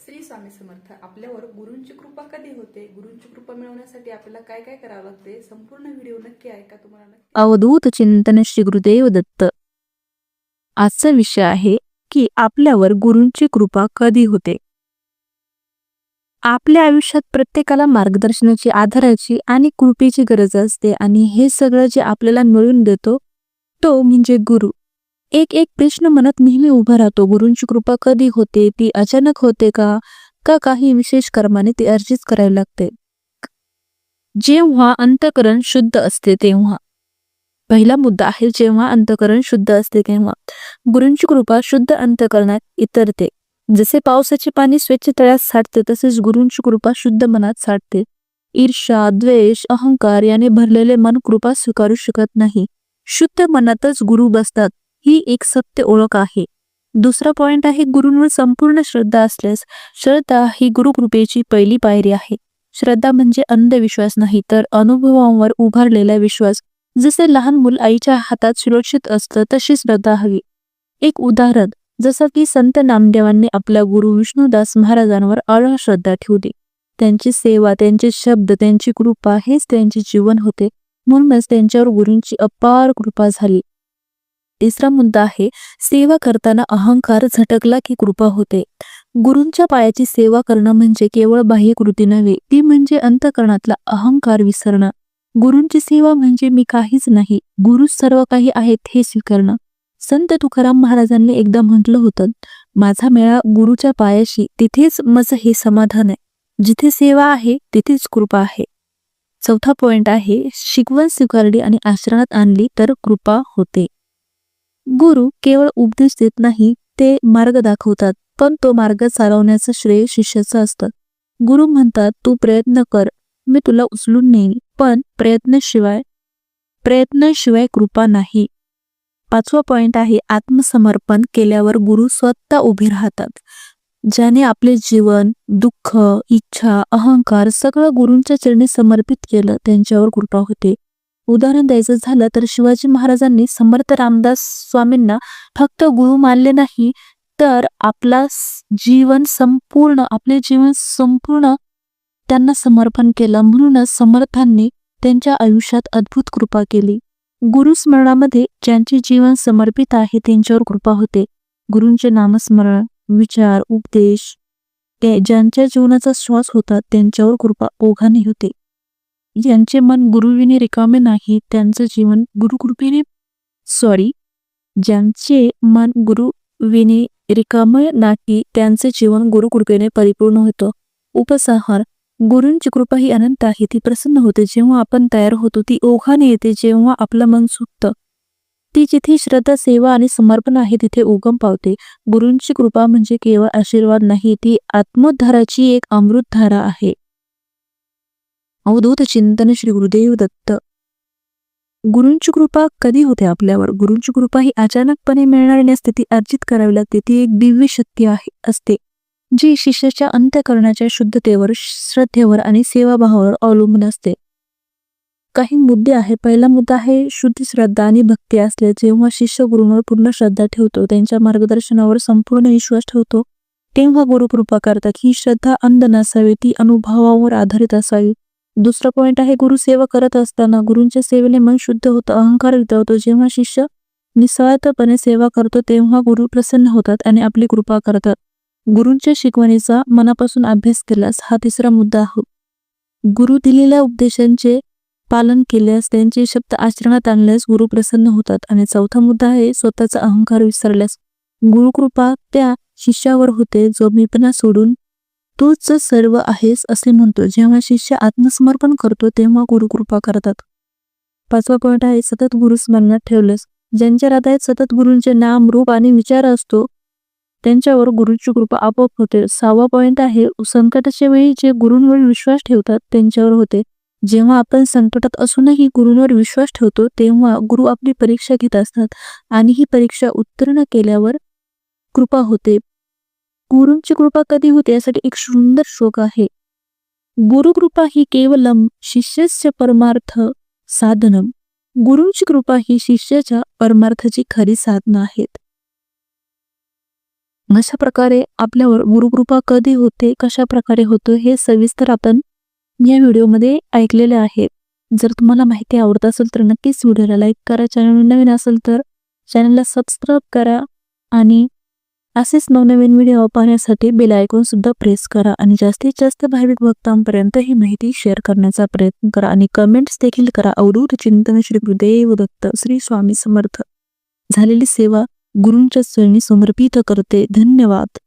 श्री स्वामी समर्थ आपल्यावर गुरूंची कृपा कधी होते? गुरूंची कृपा मिळवण्यासाठी आपल्याला काय काय करावं लागते? संपूर्ण व्हिडिओ नक्की ऐका तुम्हाला अवधूत चिंतन श्री गुरुदेव दत्त. आजचा विषय आहे की आपल्यावर गुरूंची कृपा कधी होते? आपल्या आयुष्यात प्रत्येकाला मार्गदर्शनाची आधाराची आणि कृपेची गरज असते आणि हे सगळं जे आपल्याला मिळून देतो तो म्हणजे गुरु. एक एक प्रश्न मनात नेहमी उभा राहतो. गुरूंची कृपा कधी होते? ती अचानक होते का? का काही विशेष कर्माने ती अर्जित करावी लागते? जेव्हा अंतकरण शुद्ध असते तेव्हा. पहिला मुद्दा आहे जेव्हा अंतकरण शुद्ध असते तेव्हा. गुरूंची कृपा शुद्ध अंतकरणात इतरते. जसे पावसाचे पाणी स्वच्छ तळ्यात साठते तसेच गुरूंची कृपा शुद्ध मनात साठते. ईर्षा द्वेष अहंकार याने भरलेले मन कृपा स्वीकारू शकत नाही. शुद्ध मनातच गुरु बसतात. ही एक सत्य ओळख आहे. दुसरा पॉइंट आहे गुरूंवर संपूर्ण श्रद्धा असल्यास श्रद्धा ही गुरुकृपेची पहिली पायरी आहे. श्रद्धा म्हणजे अंधविश्वास नाही तर अनुभवांवर उभारलेला विश्वास. जसे लहान मूल आईच्या हातात सुरक्षित असतं तशी श्रद्धा हवी. एक उदाहरण जसं की संत नामदेवांनी आपल्या गुरु विष्णुदास महाराजांवर अळ श्रद्धा ठेवली. त्यांची सेवा त्यांचे शब्द त्यांची कृपा हेच त्यांचे जीवन होते. म्हणूनच त्यांच्यावर गुरूंची अपार कृपा झाली. तिसरा मुद्दा आहे सेवा करताना अहंकार झटकला की कृपा होते. गुरूंच्या पायाची सेवा करणं म्हणजे केवळ बाह्य कृती नव्हे ती म्हणजे अंतकरणातला अहंकार विसरणं. गुरूंची सेवा म्हणजे मी काहीच नाही गुरु सर्व काही आहेत हे स्वीकारणं. संत तुकाराम महाराजांनी एकदा म्हटलं होतं माझा मेळा गुरुच्या पायाशी तिथेच माझं हे समाधान आहे. जिथे सेवा आहे तिथेच कृपा आहे. चौथा पॉइंट आहे शिकवण स्वीकारली आणि आचरणात आणली तर कृपा होते. गुरु केवळ उपदेश देत नाही ते मार्ग दाखवतात पण तो मार्ग चालवण्याचं श्रेय शिष्याचं असतं. गुरु म्हणतात तू प्रयत्न कर मी तुला उचलून नेईन पण प्रयत्नाशिवाय प्रयत्नाशिवाय कृपा नाही. पाचवा पॉइंट आहे आत्मसमर्पण केल्यावर गुरु स्वतः उभे राहतात. ज्याने आपले जीवन दुःख इच्छा अहंकार सगळं गुरूंच्या चरणी समर्पित केलं त्यांच्यावर कृपा होते. उदाहरण द्यायचं झालं तर शिवाजी महाराजांनी समर्थ रामदास स्वामींना फक्त गुरु मानले नाही तर आपला जीवन संपूर्ण आपले जीवन संपूर्ण त्यांना समर्पण केलं. म्हणूनच समर्थांनी त्यांच्या आयुष्यात अद्भुत कृपा केली. गुरुस्मरणामध्ये ज्यांचे जीवन समर्पित आहे त्यांच्यावर कृपा होते. गुरूंचे नामस्मरण विचार उपदेश ज्यांच्या जीवनाचा श्वास होता त्यांच्यावर कृपा ओघाने होते. ज्यांचे मन गुरुविने रिकामे नाही त्यांचं जीवन गुरुकृपेने सॉरी ज्यांचे मन गुरुविने रिकामे नाही त्यांचे जीवन गुरुकृपेने परिपूर्ण होतं. उपसंहार गुरूंची कृपा ही अनंत आहे ती प्रसन्न होते. जेव्हा आपण तयार होतो ती ओघाने येते. जेव्हा आपलं मन सुटतं ती जिथे श्रद्धा सेवा आणि समर्पण आहे तिथे उगम पावते. गुरूंची कृपा म्हणजे केवळ आशीर्वाद नाही ती आत्मोद्धाराची एक अमृतधारा आहे. अवधूत चिंतन श्री गुरुदेव दत्त. गुरूंची कृपा कधी होते आपल्यावर? गुरूंची कृपा ही अचानकपणे मिळणारी नसते ती अर्जित करावी लागते ती एक दिव्य शक्ती आहे असते जी शिष्याच्या अंत्यकरणाच्या शुद्धतेवर श्रद्धेवर आणि सेवाभावावर अवलंबून असते. काही मुद्दे आहे पहिला मुद्दा आहे शुद्ध श्रद्धा आणि भक्ती असले जेव्हा शिष्य गुरूंवर पूर्ण श्रद्धा ठेवतो त्यांच्या मार्गदर्शनावर संपूर्ण विश्वास ठेवतो तेव्हा गुरु कृपा करतात. ही श्रद्धा अंध नसावी ती अनुभवावर आधारित असावी. दुसरा पॉइंट आहे गुरु सेवा करत असताना गुरूंच्या सेवेने मन शुद्ध होतं अहंकार वितळतो. जेव्हा शिष्य निस्वार्थपणे सेवा करतो तेव्हा गुरु प्रसन्न होतात आणि आपली कृपा करतात. गुरूंच्या शिकवणीचा मनापासून अभ्यास केल्यास हा तिसरा मुद्दा आहे गुरु दिलेल्या उपदेशांचे पालन केल्यास त्यांचे शब्द आचरणात आणल्यास गुरु प्रसन्न होतात. आणि चौथा मुद्दा आहे स्वतःचा अहंकार विसरल्यास. गुरुकृपा त्या शिष्यावर होते जो मीपणा सोडून तूच सर्व आहेस असे म्हणतो. जेव्हा शिष्य आत्मसमर्पण करतो तेव्हा गुरुकृपा करतात. पाचवा पॉईंट आहे सतत गुरु स्मरणात ज्यांच्या हृदयात सतत गुरूंचे नाम रूप आणि विचार असतो त्यांच्यावर गुरुची कृपा आपोआप होते. सहावा पॉईंट आहे संकटाच्या वेळी जे गुरूंवर विश्वास ठेवतात त्यांच्यावर होते. जेव्हा आपण संकटात असूनही गुरूंवर विश्वास ठेवतो तेव्हा गुरु आपली परीक्षा घेत असतात आणि ही परीक्षा उत्तीर्ण केल्यावर कृपा होते. गुरूंची कृपा कधी होते यासाठी एक सुंदर श्लोक आहे. गुरुकृपा ही केवलम शिष्यस्य परमार्थ साधनम. गुरूंची कृपा ही शिष्याच्या परमार्थाची खरी साधनं आहेत. अशा प्रकारे आपल्यावर गुरुकृपा कधी होते कशा प्रकारे होतो हे सविस्तर आपण या व्हिडिओमध्ये ऐकलेले आहे. जर तुम्हाला माहिती आवडत असेल तर नक्कीच व्हिडिओला लाईक करा चॅनल नवीन असेल तर चॅनलला सबस्क्राईब करा आणि असेच नवनवीन व्हिडिओ पाहण्यासाठी बेल आयकॉन सुद्धा प्रेस करा आणि जास्तीत जास्त भाविक भक्तांपर्यंत ही माहिती शेअर करण्याचा प्रयत्न करा आणि कमेंट्स देखील करा. अवधूत चिंतन श्री गुरुदेव दत्त श्री स्वामी समर्थ. झालेली सेवा गुरूंच्या चरणी समर्पित करते. धन्यवाद.